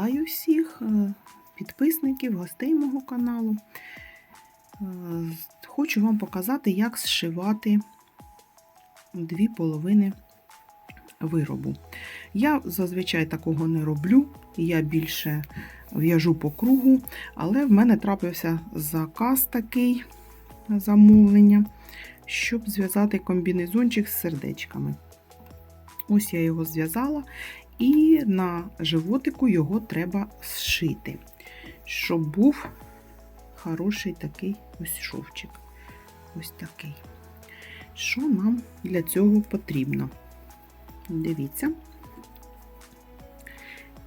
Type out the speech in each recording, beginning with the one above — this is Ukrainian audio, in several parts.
Вітаю всіх е, підписників, гостей мого каналу. Е, Хочу вам показати, як зшивати дві половини виробу. Я зазвичай такого не роблю, я більше в'яжу по кругу, але в мене трапився заказ такий замовлення, щоб зв'язати комбінезончик з сердечками. Ось я його зв'язала, і на животику його треба зшити, щоб був хороший такий ось шовчик. Ось такий. Що нам для цього потрібно? Дивіться,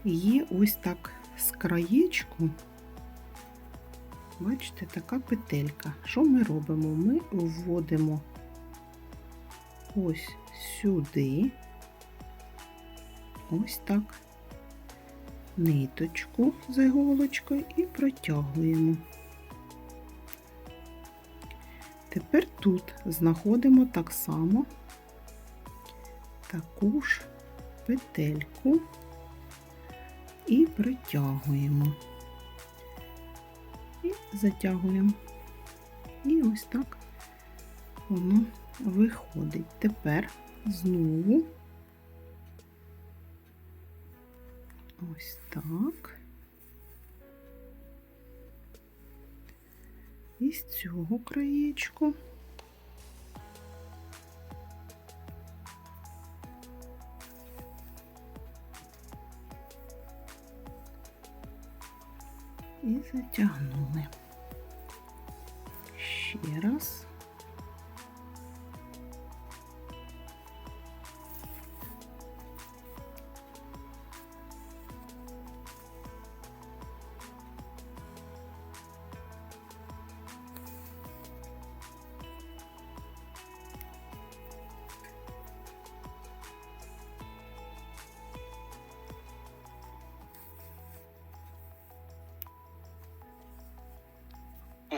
є ось так з краєчку, бачите, така петелька. Що ми робимо? Ми вводимо ось сюди, ось так, ниточку з іголочкою і протягуємо. Тепер тут знаходимо так само таку ж петельку і притягуємо. І затягуємо. І ось так воно виходить. Тепер знову ось так. І з цього краєчку. І затягнули. Ще раз.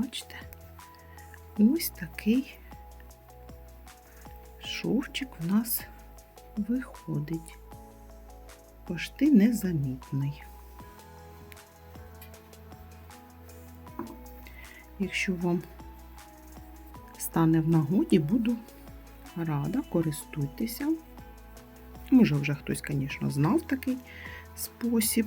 Бачите, ось такий шовчик у нас виходить. Пошти незамітний. Якщо вам стане в нагоді, буду рада, користуйтеся. Може, вже хтось, звісно, знав такий спосіб.